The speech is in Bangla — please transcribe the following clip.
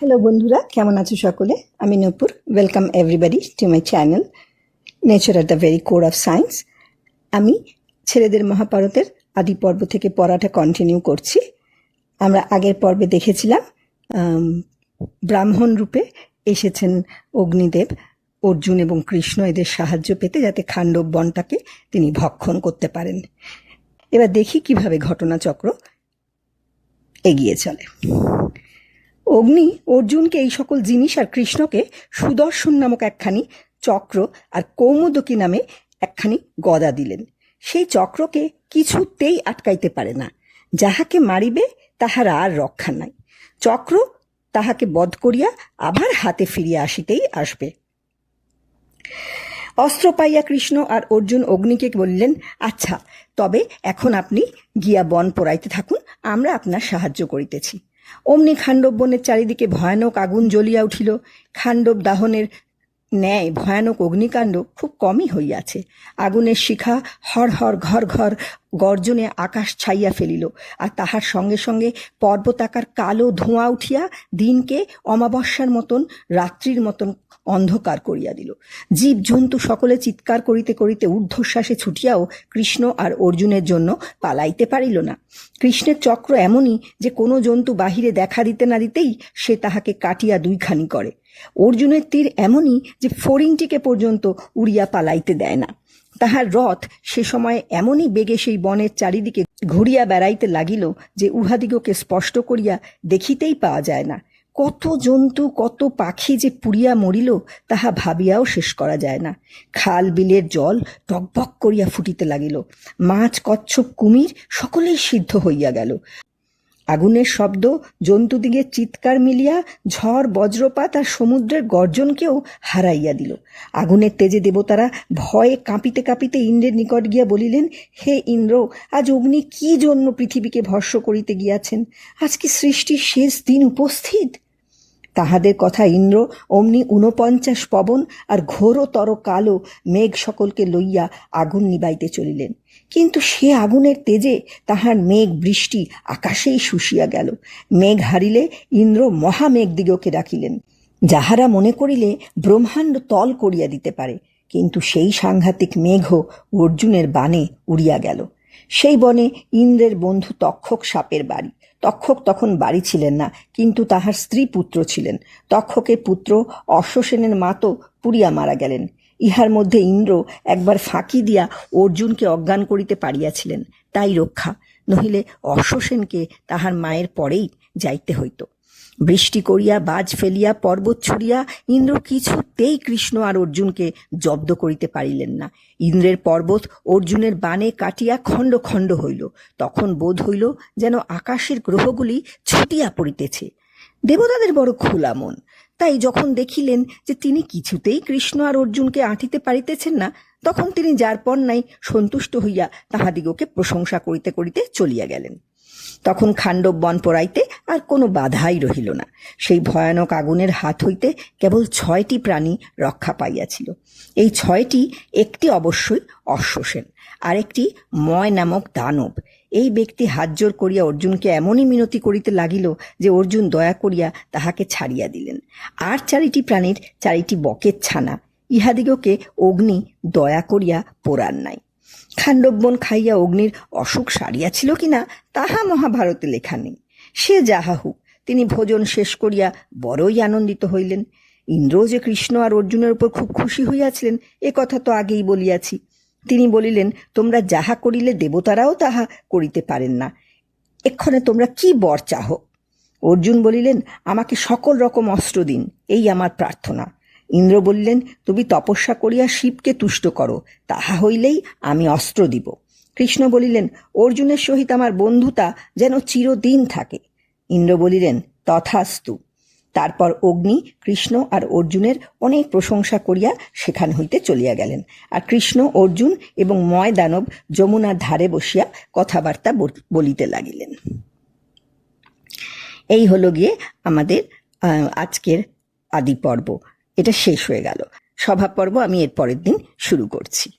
হ্যালো বন্ধুরা, কেমন আছো সকলে? আমি Nupur. Welcome everybody to my channel nature at the very core of science আমি ছেলেদের মহাভারতের আদি পর্ব থেকে পড়াটা কন্টিনিউ করছি। আমরা আগের পর্বে দেখেছিলাম ব্রাহ্মণ রূপে এসেছেন অগ্নিদেব, অর্জুন এবং কৃষ্ণ এদের সাহায্য পেতে যাতে খাণ্ডব বনটাকে তিনি ভক্ষণ করতে পারেন। এবার দেখি কীভাবে ঘটনাচক্র এগিয়ে চলে। অগ্নি অর্জুনকে এই সকল জিনিস আর কৃষ্ণকে সুদর্শন নামক একখানি চক্র আর কৌমুদকী নামে একখানি গদা দিলেন। সেই চক্রকে কিছুতেই আটকাইতে পারে না। যাহাকে মারিবে, তাহার আর রক্ষা নাই। চক্র তাহাকে বধ করিয়া আবার হাতে ফিরিয়া আসিতেই আসবে। অস্ত্র পাইয়া কৃষ্ণ আর অর্জুন অগ্নিকে বললেন আচ্ছা তবে এখন আপনি গিয়া বন পোড়াইতে থাকুন, আমরা আপনার সাহায্য করিতেছি। অমনি খাণ্ডব বনের চারিদিকে ভয়ানক আগুন জ্বলিয়া উঠিল। খাণ্ডব দাহনের ন্যায় ভয়ানক অগ্নিকাণ্ড খুব কমই হইয়াছে। আগুনের শিখা হর হর ঘর ঘর গর্জনে আকাশ ছাইয়া ফেলিল, আর তাহার সঙ্গে সঙ্গে পর্বতাকার কালো ধোঁয়া উঠিয়া দিনকে অমাবস্যার মতন, রাত্রির মতন অন্ধকার করিয়া দিল। জীব জন্তু সকলে চিৎকার করিতে করিতে ঊর্ধ্বশ্বাসে ছুটিয়াও কৃষ্ণ আর অর্জুনের জন্য পালাইতে পারিল না। কৃষ্ণের চক্র এমনই যে কোনো জন্তু বাহিরে দেখা দিতে না দিতেই সে তাহাকে কাটিয়া দুইখানি করে। অর্জুনের তীর এমনই যে ফড়িংটিকে পর্যন্ত উড়িয়া পালাইতে দেয় না। তাহার রথ সে সময় এমনই বেগে সেই বনের চারিদিকে ঘুরিয়া বেড়াইতে লাগিল যে উহাদিগকে স্পষ্ট করিয়া দেখিতেই পাওয়া যায় না। কত জন্তু, কত পাখি যে পুড়িয়া মরিল, তাহা ভাবিয়াও শেষ করা যায় না। খাল বিলের জল টকবক করিয়া ফুটিতে লাগিল। মাছ, কচ্ছপ, কুমির সকলেই সিদ্ধ হইয়া গেল। আগুনের শব্দ, জন্তুদিগের চিৎকার মিলিয়া ঝড়, বজ্রপাত আর সমুদ্রের গর্জনকেও হারাইয়া দিল। আগুনের তেজে দেবতারা ভয়ে কাঁপিতে কাঁপিতে ইন্দ্রের নিকট গিয়া বলিলেন, হে ইন্দ্র, আজ অগ্নি কি জন্য পৃথিবীকে ভর্ষ করিতে গিয়াছেন? আজ কি সৃষ্টির শেষ দিন উপস্থিত? তাহাদের কথা ইন্দ্র অমনি ঊনপঞ্চাশ পবন আর ঘোরতর কালো মেঘ সকলকে লইয়া আগুন নিবাইতে চলিলেন। কিন্তু সে আগুনের তেজে তাহার মেঘ বৃষ্টি আকাশেই শুষিয়া গেল। মেঘ হারিলে ইন্দ্র মহামেঘদিগকে ডাকিলেন। যাহারা মনে করিলে ব্রহ্মাণ্ড তল করিয়া দিতে পারে, কিন্তু সেই সাংঘাতিক মেঘও অর্জুনের বাণে উড়িয়া গেল। সেই বনে ইন্দ্রের বন্ধু তক্ষক সাপের বাড়ি। তক্ষক তখন বাড়ি ছিলেন না, কিন্তু তাহার স্ত্রী পুত্র ছিলেন। তক্ষকের পুত্র অশ্বসেনের মাতো পুড়িয়া মারা গেলেন। ইহার মধ্যে ইন্দ্র একবার ফাঁকি দিয়া অর্জুনকে অজ্ঞান করিতে পারিয়াছিলেন। তাই রক্ষা, নহিলে অশ্বসেনকে তাহার মায়ের পরেই যাইতে হইত। বৃষ্টি করিয়া, বাজ ফেলিয়া, পর্বত ছুড়িয়া ইন্দ্র কিছুতেই কৃষ্ণ আর অর্জুনকে জব্দ করিতে পারিলেন না। ইন্দ্রের পর্বত অর্জুনের বানে কাটিয়া খণ্ড খণ্ড হইল। তখন বোধ হইল যেন আকাশের গ্রহগুলি ছুটিয়া পড়িতেছে। দেবতাদের বড় খোলা মন। তাই যখন দেখিলেন যে তিনি কিছুতেই কৃষ্ণ আর অর্জুনকে আঁটিতে পারিতেছেন না, তখন তিনি যার পর নাই সন্তুষ্ট হইয়া তাহাদিগকে প্রশংসা করিতে করিতে চলিয়া গেলেন। তখন খাণ্ডব বন পোড়াইতে আর কোনো বাধাই রহিল না। সেই ভয়ানক আগুনের হাত হইতে কেবল ছয়টি প্রাণী রক্ষা পাইয়াছিল। এই ছয়টি, একটি অবশ্যই অশ্বসেন, আরেকটি ময় নামক দানব। এই ব্যক্তি হাত জোর করিয়া অর্জুনকে এমনই মিনতি করিতে লাগিল যে অর্জুন দয়া করিয়া তাহাকে ছাড়িয়া দিলেন। আর চারিটি প্রাণীর চারিটি বকের ছানা, ইহাদিগকে অগ্নি দয়া করিয়া পোড়ান নাই। খাণ্ডববন খাইয়া অগ্নির অসুখ সারিয়াছিল কিনা, তাহা মহাভারতে লেখা নেই। সে যাহা হোক, তিনি ভোজন শেষ করিয়া বড়ই আনন্দিত হইলেন। ইন্দ্র যে কৃষ্ণ আর অর্জুনের উপর খুব খুশি হইয়াছিলেন, এ কথা তো আগেই বলিয়াছি। তিনি বলিলেন, তোমরা যাহা করিলে দেবতারাও তাহা করিতে পারেন না। এক্ষণে তোমরা কি বর চাহ? অর্জুন বলিলেন, আমাকে সকল রকম অস্ত্র দিন, এই আমার প্রার্থনা। ইন্দ্র বললেন, তুমি তপস্যা করিয়া শিবকে তুষ্ট করো, তাহা হইলেই আমি অস্ত্র দিব। কৃষ্ণ বলিলেন, অর্জুনের সহিত আমার বন্ধুতা যেন চিরদিন থাকে। ইন্দ্র বলিলেন, তথাস্তু। তারপর অগ্নি, কৃষ্ণ আর অর্জুনের অনেক প্রশংসা করিয়া সেখান হইতে চলিয়া গেলেন। আর কৃষ্ণ, অর্জুন এবং ময় দানব যমুনার ধারে বসিয়া কথাবার্তা বল- বলিতে লাগিলেন। এই হলো গিয়ে আমাদের আজকের আদি পর্ব। এটা শেষ হয়ে গেল। সভা পর্ব আমি এর পরের দিন শুরু করছি।